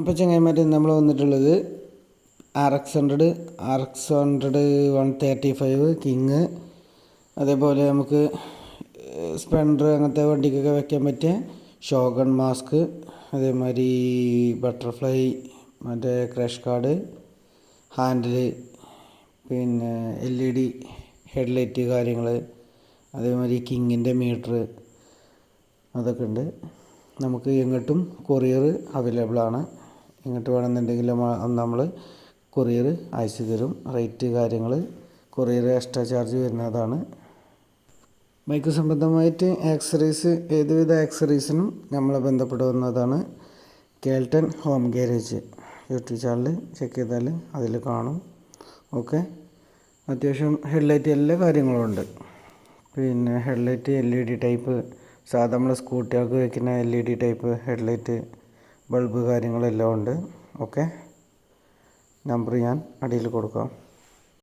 അപ്പോൾ ചങ്ങായിമാരെ നമ്മൾ വന്നിട്ടുള്ളത് R X hundred R X hundred one thirty five king അതേപോലെ നമുക്ക് സ്പ്ലെൻഡർ അങ്ങനത്തെ വണ്ടിക്കൊക്കെ വെക്കാൻ പറ്റിയ ഷോഗൺ മാസ്ക് അതേമാതിരി ബട്ടർഫ്ലൈ മറ്റേ ക്രാഷ് കാർഡ് ഹാൻഡിൽ പിന്നെ എൽ ഇ ഡി ഹെഡ്ലൈറ്റ് കാര്യങ്ങൾ അതേമാതിരി കിങ്ങിന്റെ മീറ്റർ അതൊക്കെ ഉണ്ട്. നമുക്ക് എങ്ങോട്ടും കൊറിയർ അവൈലബിൾ ആണ്. എങ്ങോട്ട് വേണമെന്നുണ്ടെങ്കിൽ നമ്മൾ കൊറിയർ അയച്ചു തരും. റേറ്റ് കാര്യങ്ങൾ കൊറിയർ എക്സ്ട്രാ ചാർജ് വരുന്നതാണ്. ബൈക്ക് സംബന്ധമായിട്ട് ആക്സറീസ് ഏതുവിധ ആക്സറീസിനും നമ്മളെ ബന്ധപ്പെടുന്നതാണ്. Kelton home garage YouTube channel check ചെയ്താൽ അതിൽ കാണും. ഓക്കെ അത്യാവശ്യം ഹെഡ്ലൈറ്റ് എല്ലാ കാര്യങ്ങളും ഉണ്ട്. പിന്നെ headlight L E D type സാധാരണ നമ്മൾ സ്കൂട്ടികൾക്ക് വയ്ക്കുന്ന L E D type headlight bulb കാര്യങ്ങളെല്ലാം ഉണ്ട്. ഓക്കെ. നമ്പർ ഞാൻ അടിയിൽ കൊടുക്കാം.